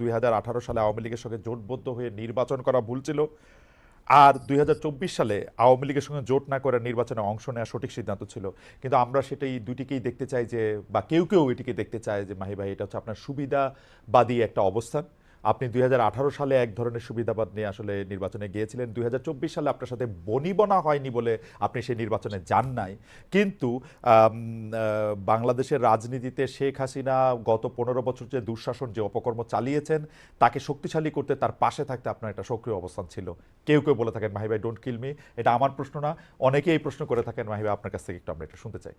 দুই হাজার আঠারো সালে আওয়ামী লীগের সঙ্গে জোটবদ্ধ হয়ে নির্বাচন করা ভুল ছিল। আর দুই হাজার চব্বিশ সালে আওয়ামী লীগের সঙ্গে জোট না করে নির্বাচনে অংশ নেওয়া সঠিক সিদ্ধান্ত ছিল। কিন্তু আমরা সেটাই দুটিকেই দেখতে চাই যে, বা কেউ কেউ এটিকে দেখতে চায় যে, মাহি ভাই, এটা হচ্ছে আপনার সুবিধাবাদী একটা অবস্থান। আপনি দুই হাজার আঠারো সালে এক ধরনের সুবিধাবাদ নিয়ে আসলে নির্বাচনে গিয়েছিলেন। দুই হাজার চব্বিশ সালে আপনার সাথে বনিবনা হয়নি বলে আপনি সেই নির্বাচনে যান নাই। কিন্তু বাংলাদেশের রাজনীতিতে শেখ হাসিনা গত পনেরো বছর যে দুঃশাসন, যে অপকর্ম চালিয়েছেন, তাকে শক্তিশালী করতে তার পাশে থাকতে আপনার একটা সক্রিয় অবস্থান ছিল। কেউ কেউ বলে থাকেন মাহি ভাই ডোন্ট কিল মি এটা আমার প্রশ্ন না। অনেকেই এই প্রশ্ন করে থাকেন মাহি ভাই, আপনার কাছ থেকে একটু আমরা এটা শুনতে চাই।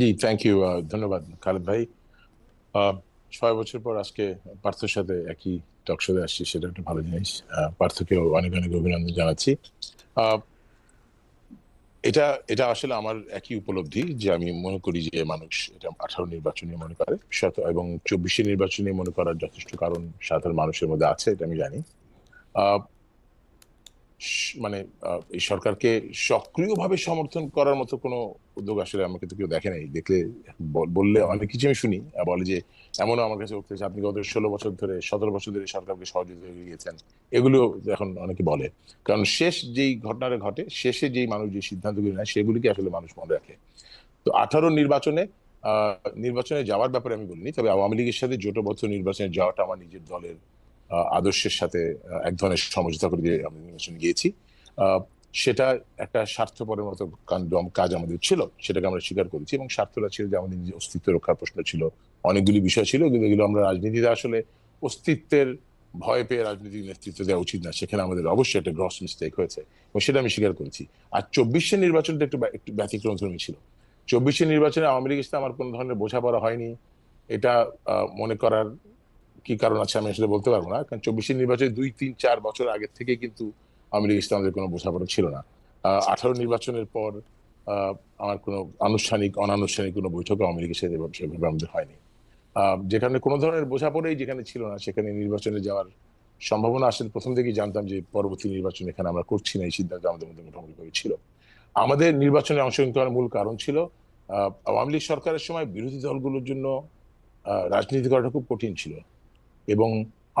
জি থ্যাংক ইউ ধন্যবাদ, খালেদ ভাই। ছয় বছর পর আজকে পার্থর সাথে একই টক শোতে আসছি সেটা একটা ভালো জিনিস। আহ, পার্থকেও অনেক অনেক অভিনন্দন জানাচ্ছি। এটা এটা আসলে আমার একই উপলব্ধি যে আমি মনে করি যে মানুষ এটা আঠারো নির্বাচনে মনে করে এবং চব্বিশে নির্বাচনে মনে করার যথেষ্ট কারণ সাধারণ মানুষের মধ্যে আছে এটা আমি জানি। মানে এই সরকারকে সক্রিয়ভাবে সমর্থন করার মতো কোনো উদ্যোগ আসলে আমাকে তো কেউ দেখে নাই। দেখলে বল- বললে অনেক কিছু আমি শুনি। বলে যে এমনও আমার কাছে উঠতেছে আপনি গত ষোলো বছর ধরে, সতেরো বছর ধরে সরকারকে সহযোগিতা গিয়েছেন। এগুলো এখন অনেকে বলে। কারণ শেষ যেই ঘটনাটা ঘটে, শেষে যেই মানুষ যে সিদ্ধান্তগুলি নেয়, সেগুলিকে আসলে মানুষ মনে রাখে। তো আঠারো নির্বাচনে নির্বাচনে যাওয়ার ব্যাপারে আমি বলিনি, তবে আওয়ামী লীগের সাথে জোটবদ্ধ নির্বাচনে যাওয়াটা আমার নিজের দলের আদর্শের সাথে এক ধরনের সমঝোতা করে দিয়ে আমি নির্বাচনে গিয়েছি। সেটা একটা স্বার্থপরের মতো কাজ আমাদের ছিল, সেটাকে আমরা স্বীকার করেছি এবং স্বার্থটা ছিল যে আমাদের নিজের অস্তিত্ব রক্ষার প্রশ্ন ছিল। অনেকগুলি বিষয় ছিল কিন্তু এগুলো আমরা রাজনীতিতে আসলে অস্তিত্বের ভয় পেয়ে রাজনীতির নেতৃত্ব দেওয়া উচিত না। সেখানে আমাদের অবশ্যই একটা গ্রস মিস্টেক হয়েছে এবং সেটা আমি স্বীকার করেছি। আর চব্বিশের নির্বাচনটা একটু একটু ব্যতিক্রম ধর্মী ছিল। চব্বিশের নির্বাচনে আওয়ামী লীগের সাথে আমার কোনো ধরনের বোঝাপড়া হয়নি। এটা মনে করার কি কারণ আছে আমি আসলে বলতে পারব না। কারণ চব্বিশের নির্বাচনে দুই তিন চার বছর আগের থেকে কিন্তু আওয়ামী সাথে আমাদের কোনো বোঝাপড়া ছিল না। আঠারো নির্বাচনের পর আমার কোনো আনুষ্ঠানিক অনানুষ্ঠানিক কোনো বৈঠক আওয়ামী লীগের সাথে আমাদের হয়নি। যেখানে কোনো ধরনের বোঝাপড়াই যেখানে ছিল না, সেখানে নির্বাচনে যাওয়ার সম্ভাবনা আসলে প্রথম থেকেই জানতাম যে পরবর্তী নির্বাচন এখানে আমরা করছি না, এই সিদ্ধান্ত আমাদের মধ্যে মোটামুটি ছিল। আমাদের নির্বাচনে অংশগ্রহণ করার মূল কারণ ছিল আওয়ামী লীগ সরকারের সময় বিরোধী দলগুলোর জন্য রাজনীতি করাটা খুব কঠিন ছিল। এবং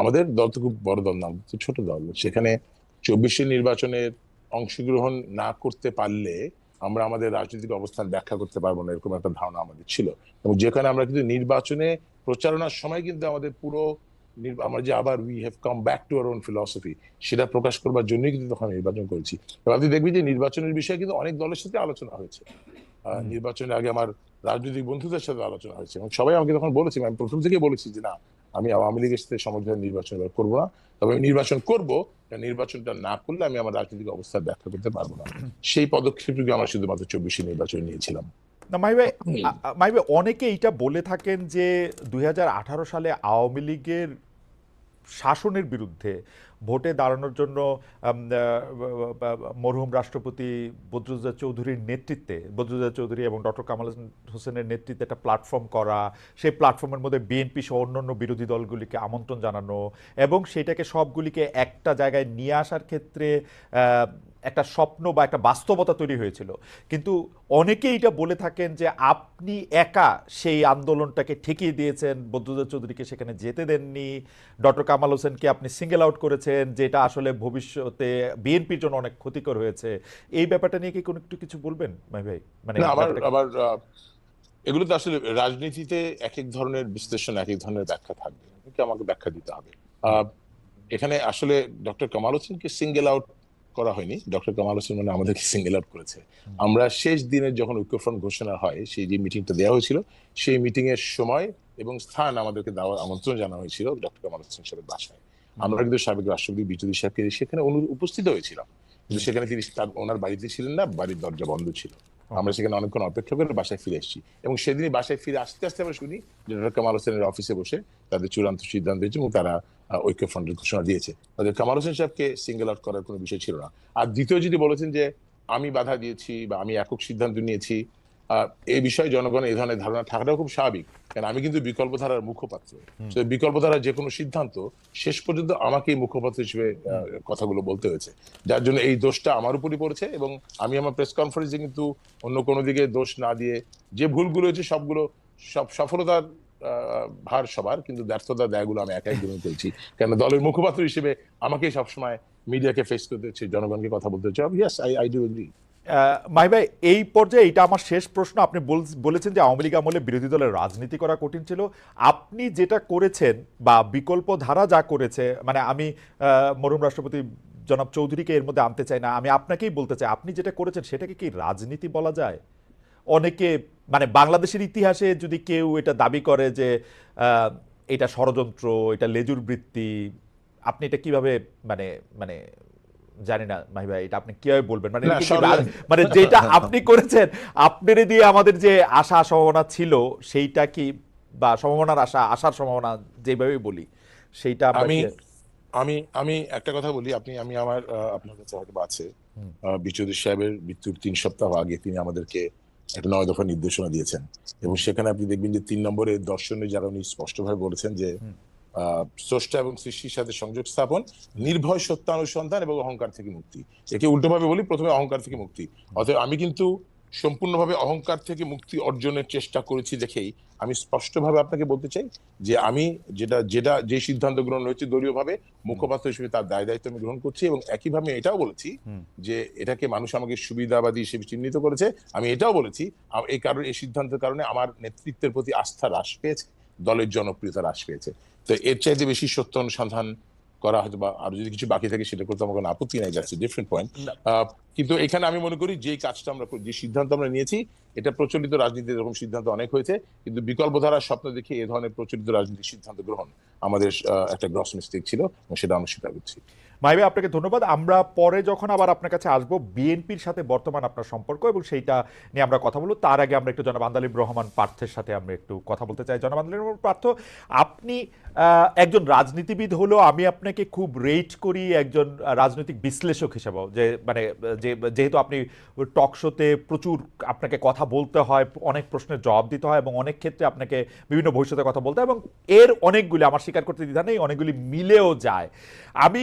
আমাদের দল তো খুব বড় দল না ছোট দল। সেখানে চব্বিশে নির্বাচনের অংশগ্রহণ না করতে পারলে আমরা আমাদের রাজনৈতিক অবস্থান ব্যাখ্যা করতে পারব না এরকম একটা ধারণা আমাদের ছিল। এবং যেখানে আমরা কিন্তু নির্বাচনে প্রচারণার সময় কিন্তু আমাদের পুরো আমরা যে আবার we have come back to our own philosophy সেটা প্রকাশ করবার জন্যই কিন্তু তখন নির্বাচন করেছি। এবং আপনি দেখবি যে নির্বাচনের বিষয়ে কিন্তু অনেক দলের সাথে আলোচনা হয়েছে। নির্বাচনের আগে আমার রাজনৈতিক বন্ধুদের সাথে আলোচনা হয়েছে। এবং সবাই আমাকে তখন বলেছে আমি প্রথম থেকে বলেছি যে না আমি আওয়ামী লীগের সাথে সমর্থন নির্বাচন এবার করব না। তবে আমি নির্বাচন করব নির্বাচনটা না করলে আমি আমার রাজনৈতিক অবস্থা ব্যাখ্যা করতে পারব না। সেই পদক্ষেপটুকু আমরা শুধুমাত্র চব্বিশে নির্বাচন নিয়েছিলাম। না মাইবে মাইবে অনেকে এটা বলে থাকেন যে দুই হাজার আঠারো সালে আওয়ামী লীগের শাসনের বিরুদ্ধে ভোটে দাঁড়ানোর জন্য মরহুম রাষ্ট্রপতি বদরুদ্দোজা চৌধুরীর নেতৃত্বে বদরুদ্দোজা চৌধুরী এবং ডক্টর কামাল হোসেনের নেতৃত্বে একটা প্ল্যাটফর্ম করা, সেই প্ল্যাটফর্মের মধ্যে বিএনপি সহ অন্যান্য বিরোধী দলগুলিকে আমন্ত্রণ জানানো এবং সেটাকে সবগুলিকে একটা জায়গায় নিয়ে আসার ক্ষেত্রে একটা স্বপ্ন বা একটা বাস্তবতা তৈরি হয়েছিল। কিন্তু অনেকেই এটা বলে থাকেন যে আপনি একা সেই আন্দোলনটাকে ঠেকিয়ে দিয়েছেন বদরুদ্দোজা চৌধুরীকে সেখানে যেতে দেননি, ডক্টর কামাল হোসেনকে আপনি সিঙ্গেল আউট করেছেন। যেটা আসলে ভবিষ্যতে বিএনপির জন্য অনেক ক্ষতিকর হয়েছে। এই ব্যাপারটা নিয়ে কি কোনো একটু কিছু বলবেন মাই ভাই? মানে এগুলো তো আসলে রাজনীতিতে এক এক ধরনের বিশ্লেষণ এক এক ধরনের ব্যাখ্যা থাকবে। আমাকে ব্যাখ্যা দিতে হবে। এখানে আসলে ডক্টর কামাল হোসেনকে সিঙ্গেল আউট করা হয়নি। ডক্টর কামাল হোসেন মানে আমাদেরকে সিঙ্গেল আউট করেছে। আমরা শেষ দিনের যখন ঐক্যফ্রন্ট ঘোষণা হয় সেই যে মিটিংটা দেওয়া হয়েছিল সেই মিটিং এর সময় এবং স্থান আমাদেরকে দেওয়ার আমন্ত্রণ জানা হয়েছিল ডক্টর কামাল হোসেন সাহেবের বাসায়। আমরা কিন্তু সাবেক রাষ্ট্রপতি বিজয়ী সাহেবকে সেখানে উপস্থিত হয়েছিলাম। কিন্তু সেখানে তিনি তার ওনার বাড়িতে ছিলেন না বাড়ির দরজা বন্ধ ছিল। আমরা সেখানে অনেকক্ষণ অপেক্ষা করে বাসায় ফিরে এসেছি। এবং সেদিনই বাসায় ফিরে আসতে আসতে আমরা শুনি যে ডক্টর কামাল হোসেনের অফিসে বসে তাদের চূড়ান্ত সিদ্ধান্ত হয়েছে এবং তারা ঐক্যফ্রন্টের ঘোষণা দিয়েছে। তাদের কামাল হোসেন সাহেবকে সিঙ্গেল আউট করার কোনো বিষয় ছিল না। আর দ্বিতীয় যদি বলেছেন যে আমি বাধা দিয়েছি বা আমি একক সিদ্ধান্ত নিয়েছি এই বিষয়ে জনগণের এই ধরনের ধারণা থাকাটাও খুব স্বাভাবিক। কারণ আমি কিন্তু বিকল্প ধারার মুখপাত্র তো বিকল্প ধারার যে কোনো সিদ্ধান্ত শেষ পর্যন্ত আমাকেই মুখপাত্র হিসেবে কথাগুলো বলতে হয়েছে। যার জন্য এই দোষটা আমার উপরই পড়েছে এবং আমি আমার প্রেস কনফারেন্সে কিন্তু অন্য কোনো দিকে দোষ না দিয়ে যে ভুলগুলো হয়েছে সবগুলো সব সফলতার আহ, ভার সবার কিন্তু ব্যর্থতা দায়গুলো আমি একাই গ্রহণ করেছি কেন? দলের মুখপাত্র হিসেবে আমাকে সবসময় মিডিয়াকে ফেস করতে হচ্ছে জনগণকে কথা বলতে হচ্ছে। Yes I I do agree Mahi ভাই এই পর্যায়ে এটা আমার শেষ প্রশ্ন। আপনি বল- বলেছেন যে আওয়ামী লীগ আমলে বিরোধী দলের রাজনীতি করা কঠিন ছিল। আপনি যেটা করেছেন বা বিকল্প ধারা যা করেছে মানে আমি আহ, মরহুম রাষ্ট্রপতি জনাব চৌধুরীকে এর মধ্যে আনতে চাই না আমি আপনাকেই বলতে চাই আপনি যেটা করেছেন সেটাকে কি রাজনীতি বলা যায়? অনেকে মানে বাংলাদেশের ইতিহাসে যদি কেউ এটা দাবি করে যে এটা ষড়যন্ত্র এটা লেজুর বৃত্তি আপনি এটা কীভাবে মানে মানে জানি না মাহি ভাই এটা আপনি কীভাবে বলবেন? মানে মানে যেটা আপনি করেছেন আপনার দিয়ে আমাদের যে আশা সম্ভাবনা ছিল সেইটা কি বা সম্ভাবনার আশা আশার সম্ভাবনা যেভাবে বলি সেইটা আমি আমি আমি একটা কথা বলি আপনি আমি আমার আপনার কাছে হয়তো আছে। বিশ্বজিৎ সাহেবের মৃত্যুর তিন সপ্তাহ আগে তিনি আমাদেরকে একটা নয় দফা নির্দেশনা দিয়েছেন। এবং সেখানে আপনি দেখবেন যে তিন নম্বরে দর্শনে যারা উনি স্পষ্টভাবে বলেছেন যে স্রষ্টা এবং সৃষ্টির সাথে সংযোগ স্থাপন নির্ভয় সত্যানুসন্ধান এবং অহংকার থেকে মুক্তি। একে উল্টোভাবে বলি প্রথমে অহংকার থেকে মুক্তি। অতএব আমি কিন্তু সম্পূর্ণভাবে অহংকার থেকে মুক্তি অর্জনের চেষ্টা করেছি দেখেই আমি স্পষ্টভাবে আপনাকে বলতে চাই যে আমি যেটা যেটা যে সিদ্ধান্ত গ্রহণ হয়েছে দলীয়ভাবে মুখপাত্র হিসেবে তার দায় দায়িত্ব আমি গ্রহণ করছি এবং একইভাবে এটাও বলেছি যে এটাকে মানুষ আমাকে সুবিধাবাদী হিসেবে চিহ্নিত করেছে। আমি এটাও বলেছি এই কারণে এই সিদ্ধান্তের কারণে আমার নেতৃত্বের প্রতি আস্থা হ্রাস পেয়েছে। দলের জনপ্রিয়তা হ্রাস পেয়েছে। তো এর চাইতে বেশি সত্য অনুসন্ধান করা হয়তো বা আরও যদি কিছু বাকি থাকে সেটা করতে আমার কোনো আপত্তি নাই যাচ্ছে ডিফারেন্ট পয়েন্ট কিন্তু এখানে আমি মনে করি যে কাজটা আমরা যে সিদ্ধান্ত আমরা নিয়েছি এটা প্রচলিত রাজনীতিতে এরকম সিদ্ধান্ত অনেক হয়েছে কিন্তু বিকল্প ধারার স্বপ্ন দেখে এ ধরনের প্রচলিত রাজনীতির সিদ্ধান্ত গ্রহণ আমাদের একটা গ্রস মিস্টেক ছিল এবং সেটা আমরা স্বীকার করছি। ভাই আপনাকে ধন্যবাদ। আমরা পরে যখন আবার আপনার কাছে আসব বিএনপির সাথে বর্তমান আপনার সম্পর্ক এবং সেইটা নিয়ে আমরা কথা বলব। তার আগে আমরা একটু জনাব আন্দালিব রহমান পার্থের সাথে আমরা একটু কথা বলতে চাই। জনাব রহমান পার্থ, আপনি একজন রাজনীতিবিদ হলো আমি আপনাকে খুব রেট করি একজন রাজনৈতিক বিশ্লেষক হিসেবেও। যে মানে যে, যেহেতু আপনি টক শোতে প্রচুর আপনাকে কথা বলতে হয়, অনেক প্রশ্নের জবাব দিতে হয় এবং অনেক ক্ষেত্রে আপনাকে বিভিন্ন ভবিষ্যতে কথা বলতে হয় এবং এর অনেকগুলি, আমার স্বীকার করতে দ্বিধা নেই, অনেকগুলি মিলেও যায়। আমি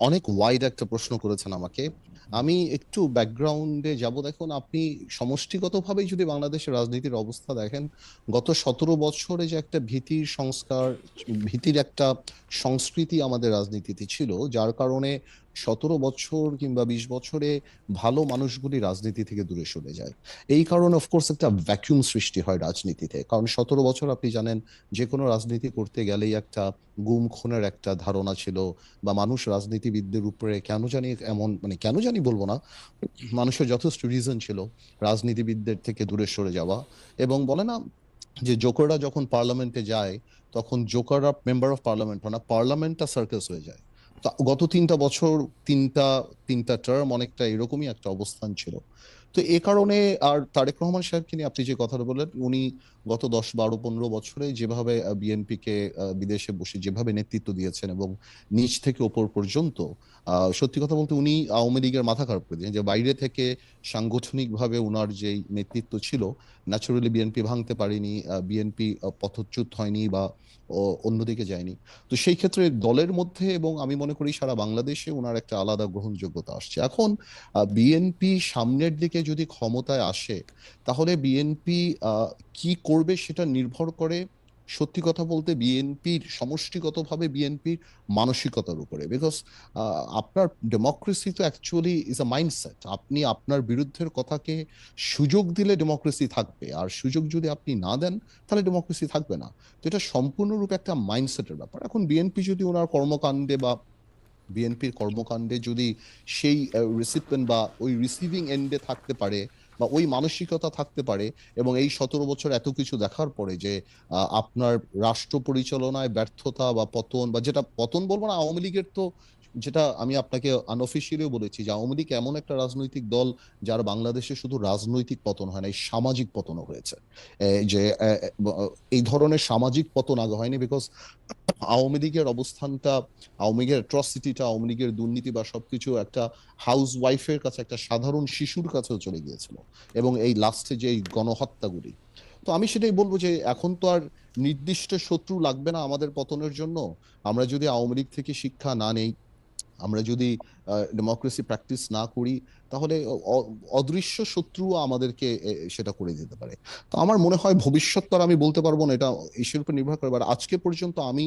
অনেক ওয়াইড একটা প্রশ্ন করেছেন আমাকে। আমি একটু ব্যাকগ্রাউন্ডে যাব। দেখুন, আপনি সমষ্টিগতভাবেই যদি বাংলাদেশের রাজনীতির অবস্থা দেখেন, গত সতেরো বছরে যে একটা ভীতির সংস্কার, ভীতির একটা সংস্কৃতি আমাদের রাজনীতিতে ছিল, যার কারণে সতেরো বছর কিংবা বিশ বছরে ভালো মানুষগুলি রাজনীতি থেকে দূরে সরে যায়। এই কারণে অফকোর্স একটা ভ্যাকুয়াম সৃষ্টি হয় রাজনীতিতে। কারণ সতেরো বছর আপনি জানেন যে কোনো রাজনীতি করতে গেলেই একটা গুম খুনের একটা ধারণা ছিল, বা মানুষ রাজনীতিবিদদের উপরে কেন জানি এমন মানে কেন জানি বলব না, মানুষের যথেষ্ট রিজন ছিল রাজনীতিবিদদের থেকে দূরে সরে যাওয়া। এবং বলে না যে জোকাররা যখন পার্লামেন্টে যায়, তখন জোকাররা মেম্বার অফ পার্লামেন্ট হয় না পার্লামেন্টটা সার্কাস হয়ে যায়। গত তিনটা বছর, তিনটা তিনটা টার্ম অনেকটা এরকমই একটা অবস্থান ছিল। তো এ কারণে আর তারেক রহমান সাহেবকে নিয়ে আপনি যে কথাটা বললেন, উনি গত দশ, বারো, পনেরো বছরে যেভাবে বিএনপিকে বিদেশে বসে যেভাবে নেতৃত্ব দিয়েছেন এবং নিচ থেকে ওপর পর্যন্ত সত্যি কথা বলতে উনি আওয়ামী লীগের মাথা খারাপ করে দিয়েছেন। যে বাইরে থেকে সাংগঠনিকভাবে উনার যেই নেতৃত্ব ছিল ন্যাচুরালি বিএনপি ভাঙতে পারেনি বিএনপি পথচ্যুত হয়নি বা অন্যদিকে যায়নি। তো সেই ক্ষেত্রে দলের মধ্যে এবং আমি মনে করি সারা বাংলাদেশে ওনার একটা আলাদা গ্রহণযোগ্যতা আসছে। এখন বিএনপি সামনের দিকে যদি ক্ষমতায় আসে, তাহলে বিএনপি কি করবে সেটা নির্ভর করে সত্যি কথা বলতে বিএনপির, সমষ্টিগতভাবে বিএনপির মানসিকতার উপরে। বিকজ আপনার ডেমোক্রেসি তো অ্যাকচুয়ালি ইজ আ মাইন্ডসেট আপনি আপনার বিরুদ্ধের কথাকে সুযোগ দিলে ডেমোক্রেসি থাকবে। আর সুযোগ যদি আপনি না দেন, তাহলে ডেমোক্রেসি থাকবে না। তো এটা সম্পূর্ণরূপে একটা মাইন্ডসেটের ব্যাপার। এখন বিএনপি যদি ওনার কর্মকাণ্ডে বা বিএনপির কর্মকাণ্ডে যদি সেই রিসিপেন্ট বা ওই রিসিভিং এন্ডে থাকতে পারে বা ওই মানসিকতা থাকতে পারে এবং এই সতেরো বছর এত কিছু দেখার পরে যে আপনার রাষ্ট্র পরিচালনায় ব্যর্থতা বা পতন বা যেটা, পতন বলব না, আওয়ামী লীগের তো যেটা আমি আপনাকে আনঅফিসিয়ালিও বলেছি যে আওয়ামী লীগ এমন একটা রাজনৈতিক দল যার বাংলাদেশে শুধু রাজনৈতিক পতন হয় না, এই সামাজিক পতনও হয়েছে। যে এই ধরনের সামাজিক পতন আগে হয়নি বিকজ আওয়ামী লীগের অবস্থানটা, আওয়ামী লীগের অ্যাট্রসিটিটা আওয়ামী লীগের দুর্নীতি বা সবকিছু একটা হাউস ওয়াইফের কাছে, একটা সাধারণ শিশুর কাছেও চলে গিয়েছিল এবং এই লাস্টে যে এই গণহত্যাগুলি। তো আমি সেটাই বলব যে এখন তো আর নির্দিষ্ট শত্রু লাগবে না আমাদের পতনের জন্য। আমরা যদি আওয়ামী লীগ থেকে শিক্ষা না নেই আমরা যদি ডেমোক্রেসি প্র্যাকটিস না করি, তাহলে অদৃশ্য শত্রু আমাদেরকে সেটা করে দিতে পারে। তো আমার মনে হয় ভবিষ্যৎ তো আমি বলতে পারব না, এটা ইস্যুর উপর নির্ভর করে। আজকে পর্যন্ত আমি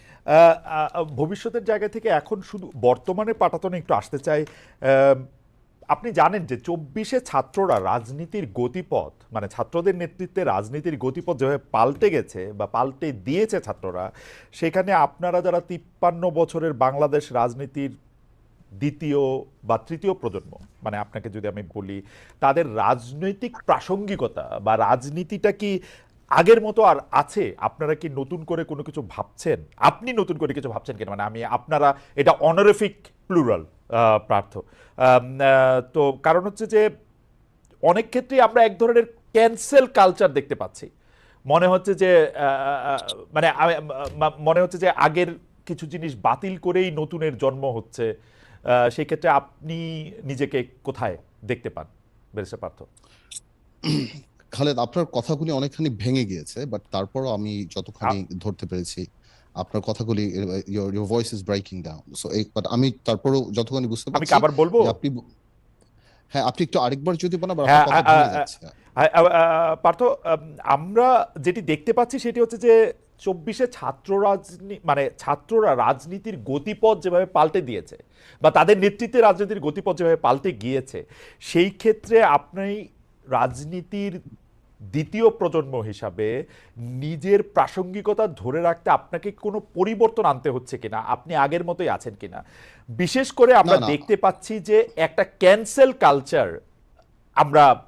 ভবিষ্যতের জায়গা থেকে এখন শুধু বর্তমানে পাটাতনে একটু আসতে চাই। আপনি জানেন যে চব্বিশে ছাত্ররা রাজনীতির গতিপথ মানে ছাত্রদের নেতৃত্বে রাজনীতির গতিপথ যেভাবে পাল্টে গেছে বা পাল্টে দিয়েছে ছাত্ররা, সেখানে আপনারা যারা তিপ্পান্ন বছরের বাংলাদেশ রাজনীতির দ্বিতীয় বা তৃতীয় প্রজন্ম মানে আপনাকে যদি আমি বলি, তাদের রাজনৈতিক প্রাসঙ্গিকতা বা রাজনীতিটা কি আগের মতো আর আছে? আপনারা কি নতুন করে কোনো কিছু ভাবছেন? আপনি নতুন করে কিছু ভাবছেন কিনা? মানে আমি আপনারা, এটা অনারিফিক প্লুরাল প্রার্থ। তো কারণ হচ্ছে যে, অনেক ক্ষেত্রেই আমরা এক ধরনের ক্যান্সেল কালচার দেখতে পাচ্ছি। মনে হচ্ছে যে মানে মনে হচ্ছে যে আগের কিছু জিনিস বাতিল করেই নতুনের জন্ম হচ্ছে। সেই ক্ষেত্রে আপনি নিজেকে কোথায় দেখতে পান? বেরেসা পার্থ। খালেদ আপনার কথাগুলি অনেকখানি ভেঙে গিয়েছে বাট তারপরও আমি যতখানি ধরতে পেরেছি আপনার কথাগুলি your voice is breaking down so এই বাট আমি তারপরও যতখানি বুঝতে পারছি আমি আবার বলব? আপনি হ্যাঁ আপনি একটু আরেকবার যদি বলেন আবার আপনার কথা ভেঙে যাচ্ছে পার্থ আমরা যেটি দেখতে পাচ্ছি সেটি হচ্ছে যে চব্বিশে ছাত্র রাজনী মানে ছাত্ররা রাজনীতির গতিপথ যেভাবে পাল্টে দিয়েছে বা তাদের নেতৃত্বে রাজনীতির গতিপথ যেভাবে পাল্টে গিয়েছে সেই ক্ষেত্রে আপনি রাজনীতির দ্বিতীয় প্রজন্ম হিসাবে নিজের প্রাসঙ্গিকতা ধরে রাখতে আপনাকে কোনো পরিবর্তন আনতে হচ্ছে কিনা? আপনি আগের মতোই আছেন কিনা? বিশেষ করে আমরা। দেখতে পাচ্ছি যে একটা ক্যান্সেল কালচার আমরা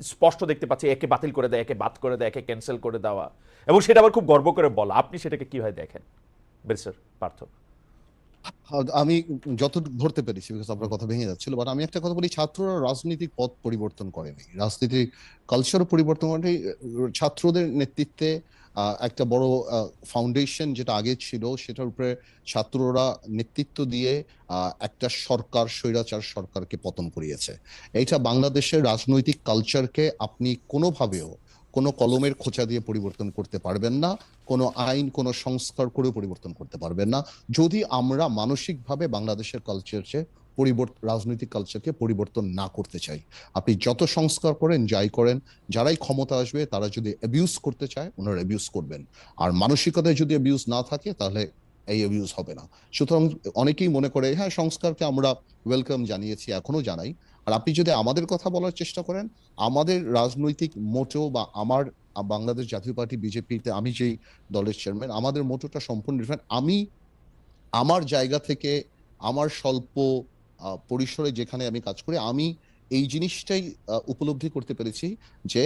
স্পষ্ট দেখতে পাচ্ছি একে বাতিল করে দেয় একে বাদ করে দেয় একে ক্যান্সেল করে দেওয়া। এবং সেটা আবার খুব গর্ব করে বলা। আপনি সেটাকে কীভাবে দেখেন? বেরিস্টার পার্থ। আমি যত ধরতে পেরেছি বিকজ আপনার কথা ভেঙে যাচ্ছিল বাট আমি একটা কথা বলি, ছাত্ররা রাজনৈতিক পথ পরিবর্তন করেনি রাজনীতির কালচার পরিবর্তন করেনি ছাত্রদের নেতৃত্বে একটা বড় ফাউন্ডেশন যেটা আগে ছিল, সেটার উপরে ছাত্ররা নেতৃত্ব দিয়ে একটা সরকার, স্বৈরাচার সরকারকে পতন করিয়েছে। এইটা বাংলাদেশের রাজনৈতিক কালচারকে আপনি কোনোভাবেও কোনো কলমের খোঁচা দিয়ে পরিবর্তন করতে পারবেন না, কোনো আইন, কোনো সংস্কার করে পরিবর্তন করতে পারবেন না। যদি আমরা মানসিকভাবে বাংলাদেশের কালচারকে পরিবর্তন রাজনৈতিক কালচারকে পরিবর্তন না করতে চাই, আপনি যত সংস্কার করেন, যাই করেন, যারাই ক্ষমতা আসবে, তারা যদি অ্যাবিউজ করতে চায়, ওনারা অ্যাবিউজ করবেন। আর মানসিকতায় যদি অ্যাবিউজ না থাকে, তাহলে এই অ্যাবিউজ হবে না। সুতরাং অনেকেই মনে করে হ্যাঁ সংস্কারকে আমরা ওয়েলকাম জানিয়েছি, এখনও জানাই। আর আপনি যদি আমাদের কথা বলার চেষ্টা করেন, আমাদের রাজনৈতিক মোটো বা আমার বাংলাদেশ জাতীয় পার্টি, বিজেপিতে আমি যেই দলের চেয়ারম্যান, আমাদের মোটোটা সম্পূর্ণ ডিফারেন্ট আমি আমার জায়গা থেকে, আমার স্বল্প পরিসরে যেখানে আমি কাজ করি, আমি এই জিনিসটাই উপলব্ধি করতে পেরেছি যে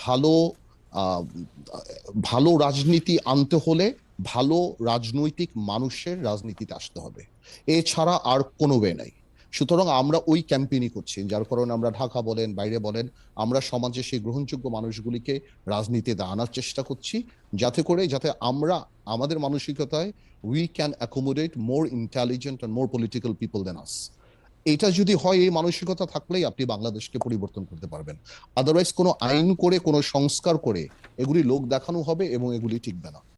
ভালো ভালো রাজনীতি আনতে হলে ভালো রাজনৈতিক মানুষের রাজনীতিতে আসতে হবে। এছাড়া আর কোনো ওয়ে নাই। সুতরাং আমরা ওই ক্যাম্পেইনই করছি, যার কারণে আমরা ঢাকা বলেন, বাইরে বলেন, আমরা সমাজে সেই গ্রহণযোগ্য মানুষগুলিকে রাজনীতিতে আনার চেষ্টা করছি, যাতে করে যাতে আমরা, আমাদের মানসিকতায় we can accommodate more intelligent and more political people than us এটা যদি হয়, এই মানসিকতা থাকলেই আপনি বাংলাদেশকে পরিবর্তন করতে পারবেন। আদারওয়াইজ কোনো আইন করে, কোনো সংস্কার করে, এগুলি লোক দেখানো হবে এবং এগুলি টিকবে না।